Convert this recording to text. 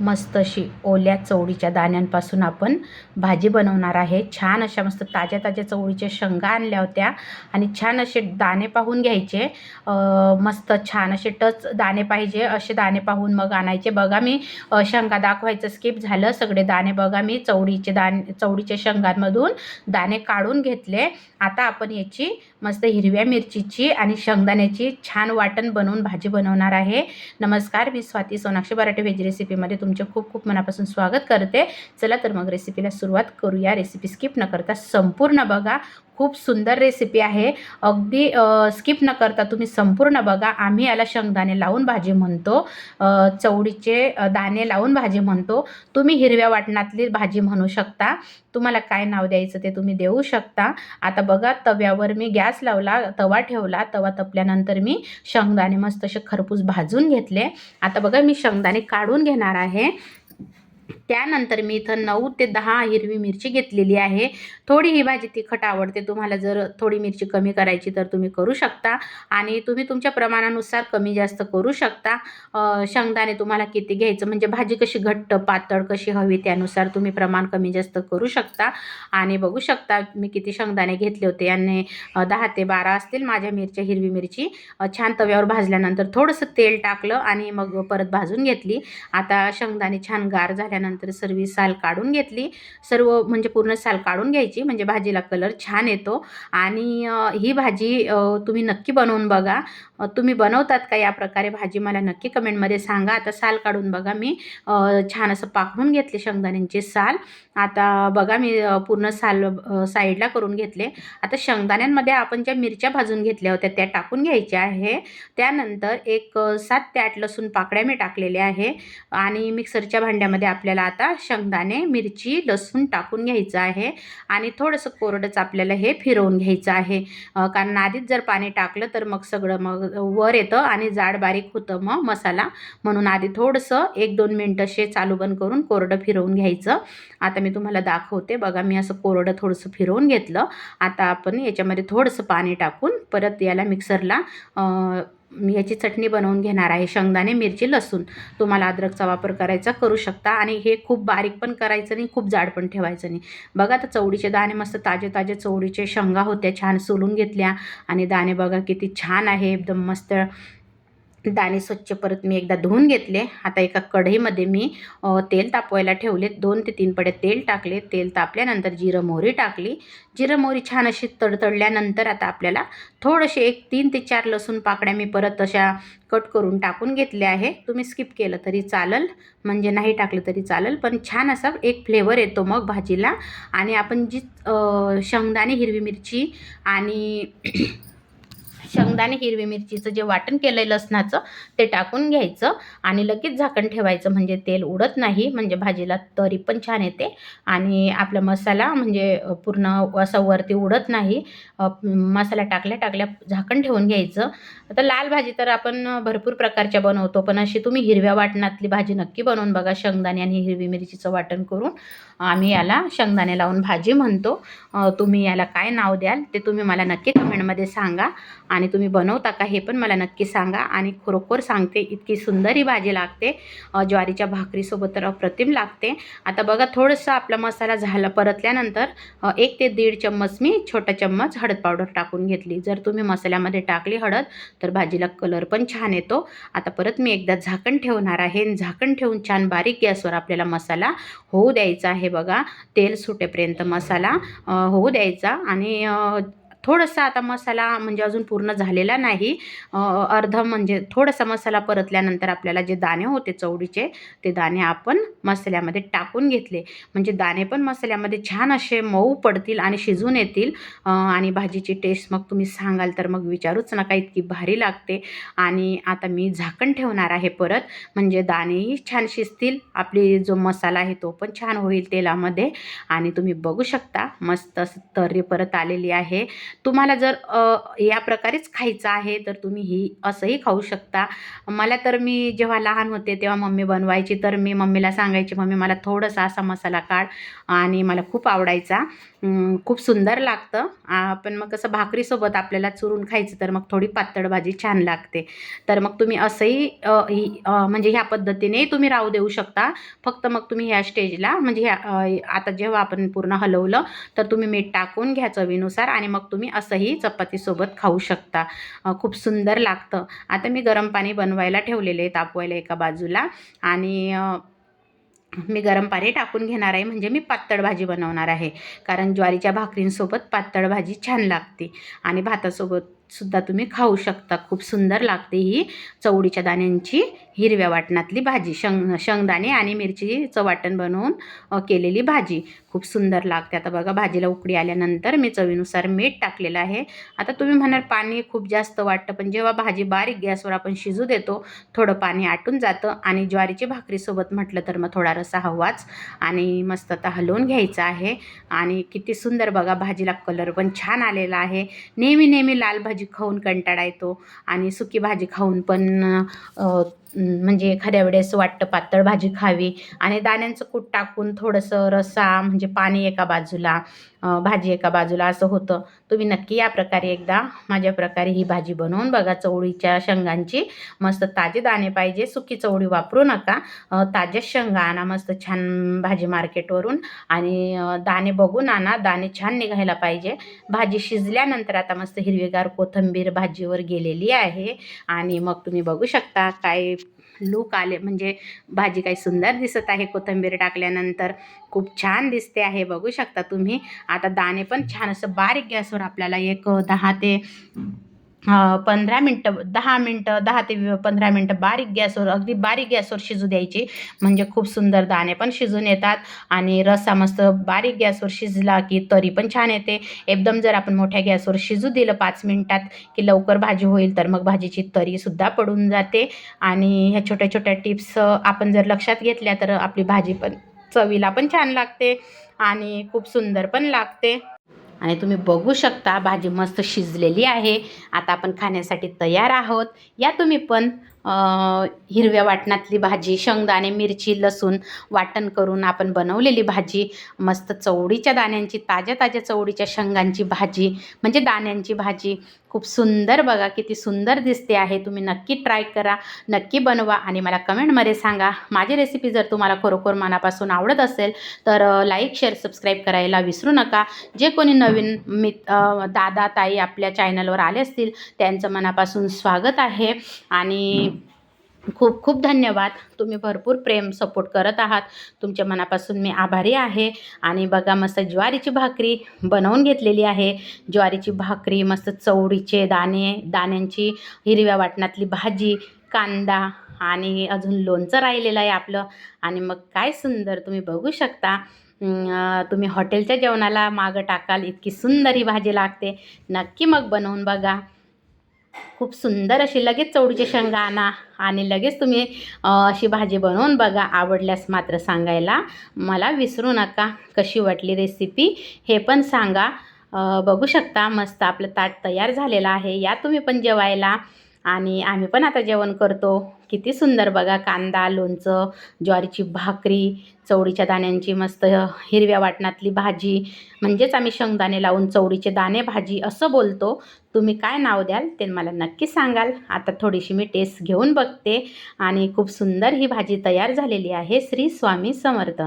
मस्त अशी ओल्या चवळीच्या दाण्यांपासून आपण भाजी बनवणार आहे. छान अशा मस्त ताज्या ताज्या चवळीच्या शेंगा आणल्या होत्या आणि छान असे दाणे पाहून घ्यायचे. मस्त छान असे टच दाणे पाहिजे असे दाणे पाहून मग आणायचे. बघा मी अं, शेंगा दाखवायचं स्किप झालं. सगळे दाणे बघा मी चवळीचे दाणे चवळीच्या शेंगांमधून दाणे काढून घेतले. आता आपण याची मस्त हिरव्या मिरचीची आणि शेंगदाण्याची छान वाटण बनवून भाजी बनवणार आहे. नमस्कार मी स्वाती सोनाक्षी बराटे व्हेज रेसिपीमध्ये तुम्ही तुमचे खूप खूप मनापासून स्वागत करते. चला तर मग रेसिपीला सुरुवात करूया. रेसिपी स्किप न करता संपूर्ण बघा. खूप सुंदर रेसिपी आहे. अगदी स्किप न करता तुम्ही संपूर्ण बघा. आम्ही याला शेंगदाणे लावून भाजी म्हणतो. चवळीचे दाणे लावून भाजी म्हणतो. तुम्ही हिरव्या वाटणातली भाजी म्हणू शकता. तुम्हाला काय नाव द्यायचं ते तुम्ही देऊ शकता. आता बघा तव्यावर मी गॅस लावला तवा ठेवला. तवा तपल्यानंतर मी शेंगदाणे मस्त असे खरपूस भाजून घेतले. आता बघा मी शेंगदाणे काढून घेणार आहे. त्यानंतर मी इथं नऊ ते दहा हिरवी मिरची घेतलेली आहे. थोडी ही भाजी तिखट आवडते. तुम्हाला जर थोडी मिरची कमी करायची तर तुम्ही करू शकता आणि तुम्ही तुमच्या प्रमाणानुसार कमी जास्त करू शकता. शेंगदाणे तुम्हाला किती घ्यायचं म्हणजे भाजी कशी घट्ट पातळ कशी हवी त्यानुसार तुम्ही प्रमाण कमी जास्त करू शकता. आणि बघू शकता मी किती शेंगदाणे घेतले होते आणि दहा ते बारा असतील माझ्या मिरच्या हिरवी मिरची. छान तव्यावर भाजल्यानंतर थोडंसं तेल टाकलं आणि मग परत भाजून घेतली. आता शेंगदाणे छान गार झाल्यानंतर सर्व साल काढून घेतली. सर्व म्हणजे पूर्ण साल काढून घ्यायची. म्हणजे भाजीला कलर छान येतो. आणि ही भाजी तुम्ही नक्की बनवून बघा. तुम्ही बनवतात का या प्रकारे भाजी मला नक्की कमेंटमध्ये सांगा. आता साल काढून बघा मी. छान असं पाकडून घेतले शेंगदाण्यांचे साल. आता बघा मी पूर्ण साल साईडला करून घेतले. आता शेंगदाण्यांमध्ये आपण ज्या मिरच्या भाजून घेतल्या होत्या त्या टाकून घ्यायच्या आहे. त्यानंतर एक सात ते आठ लसूण पाकळ्या मी टाकलेल्या आहे. आणि मिक्सरच्या भांड्यामध्ये आपल्याला आता शेंगदाणे मिरची लसूण टाकून घ्यायचं आहे आणि थोडंसं कोरडंच आपल्याला हे फिरवून घ्यायचं आहे. कारण आधीच जर पाणी टाकलं तर मग सगळं मग वर येतं आणि जाड बारीक होतं मग मसाला. म्हणून आधी थोडंसं एक दोन मिनटं असे चालू बंद करून कोरडं फिरवून घ्यायचं. आता मी तुम्हाला दाखवते. बघा मी असं कोरडं थोडंसं फिरवून घेतलं. आता आपण याच्यामध्ये थोडंसं पाणी टाकून परत याला मिक्सरला याची चटणी बनवून घेणार आहे शेंगदाणे मिरची लसूण. तुम्हाला अद्रकचा वापर करायचा करू शकता. आणि हे खूप बारीक पण करायचं नाही खूप जाड पण ठेवायचं नाही. बघा आता चवडीचे दाणे मस्त ताजे ताजे चवडीचे शेंगा होत्या छान सोलून घेतल्या. आणि दाणे बघा किती छान आहे एकदम मस्त दाणे स्वच्छ परत मी एकदा धुवून घेतले. आता एका कढईमध्ये मी तेल तापवायला ठेवले. दोन ते तीन पडे तेल टाकले. तेल तापल्यानंतर जिरं मोहरी टाकली. जिरं मोहरी छान अशी तडतडल्यानंतर आता आपल्याला थोडेसे एक तीन ते चार लसूण पाकड्या मी परत अशा कट करून टाकून घेतले आहे. तुम्ही स्किप केलं तरी चालेल. म्हणजे नाही टाकलं तरी चालेल. पण छान असा एक फ्लेवर येतो मग भाजीला. आणि आपण जी शेंगदाणे हिरवी मिरची आणि शेंगदाणे हिरवी मिरचीचं जे वाटण केलं आहे लसणाचं ते टाकून घ्यायचं आणि लगेच झाकण ठेवायचं. म्हणजे तेल उडत नाही म्हणजे भाजीला तरी पण छान येते. आणि आपला मसाला म्हणजे पूर्ण असं वरती उडत नाही. मसाला टाकल्या टाकल्या झाकण ठेवून घ्यायचं. आता लाल भाजी तर आपण भरपूर प्रकारच्या बनवतो पण अशी तुम्ही हिरव्या वाटणातली भाजी नक्की बनवून बघा शेंगदाणे आणि हिरवी मिरचीचं वाटण करून. आम्ही याला शेंगदाणे लावून भाजी म्हणतो. तुम्ही याला काय नाव द्याल ते तुम्ही मला नक्की कमेंटमध्ये सांगा. आणि तुम्ही बनवता का हे पण मला नक्की सांगा. आणि खरोखर सांगते इतकी सुंदर ही भाजी लागते. ज्वारीच्या भाकरीसोबत तर अप्रतिम लागते. आता बघा थोडंसं आपला मसाला झाला परतल्यानंतर एक ते दीड चम्मच मी छोटा चम्मच हळद पावडर टाकून घेतली. जर तुम्ही मसाल्यामध्ये टाकली हळद तर भाजीला कलर पण छान येतो. आता परत मी एकदा झाकण ठेवणार आहे. आणि झाकण ठेवून छान बारीक गॅसवर आपल्याला मसाला होऊ द्यायचा आहे बघा. तेल सुटेपर्यंत मसाला होऊ द्यायचा. आणि थोडंसं आता मसाला म्हणजे अजून पूर्ण झालेला नाही. अर्ध म्हणजे थोडासा मसाला परतल्यानंतर आपल्याला जे दाणे होते चवडीचे ते दाणे आपण मसाल्यामध्ये टाकून घेतले. म्हणजे दाणे पण मसाल्यामध्ये छान असे मऊ पडतील आणि शिजून येतील. आणि भाजीची टेस्ट मग तुम्ही सांगाल तर मग विचारूच नका इतकी भारी लागते. आणि आता मी झाकण ठेवणार आहे परत. म्हणजे दाणेही छान शिजतील. आपली जो मसाला आहे तो पण छान होईल तेलामध्ये. आणि तुम्ही बघू शकता मस्त असं तर्री परत आलेली आहे. तुम्हाला जर या प्रकारेच खायचं आहे तर तुम्ही ही असंही खाऊ शकता. मला तर मी जेव्हा लहान होते तेव्हा मम्मी बनवायची तर मी मम्मीला सांगायची मम्मी मला थोडासा असा मसाला काढ आणि मला खूप आवडायचा. खूप सुंदर लागतं. पण मग कसं भाकरीसोबत आपल्याला चुरून खायचं तर मग थोडी पातळ भाजी छान लागते. तर मग तुम्ही असंही ही- म्हणजे ह्या पद्धतीने तुम्ही राहू देऊ शकता. फक्त मग तुम्ही ह्या स्टेजला म्हणजे ह्या आता जेव्हा आपण पूर्ण हलवलं तर तुम्ही मीठ टाकून घ्या चवीनुसार आणि मग तुम्ही असंही चपातीसोबत खाऊ शकता. खूप सुंदर लागतं. आता मी गरम पाणी बनवायला ठेवलेले तापवायला एका बाजूला. आणि मी गरम पाणी टाकून घेणार आहे. म्हणजे मी पातळ भाजी बनवणार आहे. कारण ज्वारीच्या भाकरींसोबत पातळ भाजी छान लागते. आणि भातासोबत सुद्धा तुम्ही खाऊ शकता. खूप सुंदर लागते ही चवडीच्या दाण्यांची हिरव्या वाटणातली भाजी. शंग शेंगदाणे आणि मिरचीचं वाटण बनवून केलेली भाजी. खूप सुंदर लागते. आता बघा भाजीला उकडी आल्यानंतर मी चवीनुसार मीठ टाकलेलं आहे. आता तुम्ही म्हणाल पाणी खूप जास्त वाटतं पण जेव्हा भाजी बारीक गॅसवर आपण शिजू देतो थोडं पाणी आटून जातं आणि ज्वारीची भाकरीसोबत म्हटलं तर मग थोडा रसा हवाच आणि मस्त आता हलवून घ्यायचा आहे. आणि किती सुंदर बघा भाजीला कलर पण छान आलेला आहे. नेहमी नेहमी लाल भाजी भाजी खाऊन कंटाळा येतो आणि सुकी भाजी खाऊन पण म्हणजे एखाद्या वेळेस वाटतं पातळ भाजी खावी. आणि दाण्यांचं कूट टाकून थोडंसं रस्सा म्हणजे पाणी एका बाजूला भाजी एका बाजूला असं होतं. तुम्ही नक्की या प्रकारे एकदा माझ्या प्रकारे ही भाजी बनवून बघा. चवळीच्या शेंगांची मस्त ताजे दाणे पाहिजे. सुकी चवळी वापरू नका. ताज्या शेंगा आणा मस्त छान भाजी मार्केटवरून. आणि दाणे बघून आणा. दाणे छान निघायला पाहिजे. भाजी शिजल्यानंतर आता मस्त हिरवीगार कोथिंबीर भाजीवर गेलेली आहे. आणि मग तुम्ही बघू शकता काय लूक आले म्हणजे भाजी काही सुंदर दिसत आहे कोथिंबीर टाकल्यानंतर. खूप छान दिसते आहे बघू शकता तुम्ही. आता दाणे पण छान असं बारीक गॅसवर आपल्याला एक दहा ते पंधरा मिनटं दहा मिनटं दहा ते पंधरा मिनटं बारीक गॅसवर अगदी बारीक गॅसवर शिजू द्यायची. म्हणजे खूप सुंदर दाणे पण शिजून येतात आणि रस्सा मस्त बारीक गॅसवर शिजला की तरी पण छान येते. एकदम जर आपण मोठ्या गॅसवर शिजू दिलं पाच मिनटात की लवकर भाजी होईल तर मग भाजीची तरीसुद्धा पडून जाते. आणि ह्या छोट्या छोट्या टिप्स आपण जर लक्षात घेतल्या तर आपली भाजी पण चवीला पण छान लागते आणि खूप सुंदर पण लागते. आणि तुम्ही बघू शकता भाजी मस्त शिजलेली आहे. आता आपण खाण्यासाठी तयार आहोत. या तुम्ही पण हिरव्या वाटणातली भाजी शेंगदाणे मिरची लसूण वाटण करून आपण बनवलेली भाजी मस्त चवडीच्या दाण्यांची ताज्या ताज्या चवडीच्या शेंगांची भाजी म्हणजे दाण्यांची भाजी. खूप सुंदर बघा किती सुंदर दिसते आहे. तुम्ही नक्की ट्राय करा नक्की बनवा आणि मला कमेंटमध्ये सांगा. माझी रेसिपी जर तुम्हाला खरोखर मनापासून आवडत असेल तर लाईक शेअर सबस्क्राईब करायला विसरू नका. जे कोणी नवीन मी दादा ताई आपल्या चॅनलवर आले असतील त्यांचं मनापासून स्वागत आहे. आणि खूप खूप धन्यवाद. तुम्ही भरपूर प्रेम सपोर्ट करत आहात. तुमच्या मनापासून मी आभारी आहे. आणि बघा मस्त ज्वारीची भाकरी बनवून घेतलेली आहे. ज्वारीची भाकरी मस्त चवडीचे दाणे दाण्यांची हिरव्या वाटणातली भाजी कांदा आणि अजून लोणचं राहिलेलं आहे आपलं. आणि मग काय सुंदर तुम्ही बघू शकता. तुम्ही हॉटेलच्या जेवणाला मागं टाकाल. इतकी सुंदर ही भाजी लागते. नक्की मग बनवून बघा. खूप सुंदर अशी लगेच चवडीची शेंगा आणा आणि लगेच तुम्ही अशी भाजी बनवून बघा आवडल्यास मात्र सांगायला. मला विसरू नका कशी वाटली रेसिपी हे पण सांगा. बघू शकता मस्त आपलं ताट तयार झालेलं आहे. या तुम्ही पण जेवायला. आणि आम्ही पण आता जेवण करतो. किती सुंदर बघा कांदा लोणचं ज्वारीची भाकरी चवडीच्या दाण्यांची मस्त हिरव्या वाटणातली भाजी. म्हणजेच आम्ही शेंगदाणे लावून चवडीचे दाणे भाजी असं बोलतो. तुम्ही काय नाव द्याल ते मला नक्की सांगाल. आता थोडीशी मी टेस्ट घेऊन बघते. आणि खूप सुंदर ही भाजी तयार झालेली आहे श्री स्वामी समर्थ.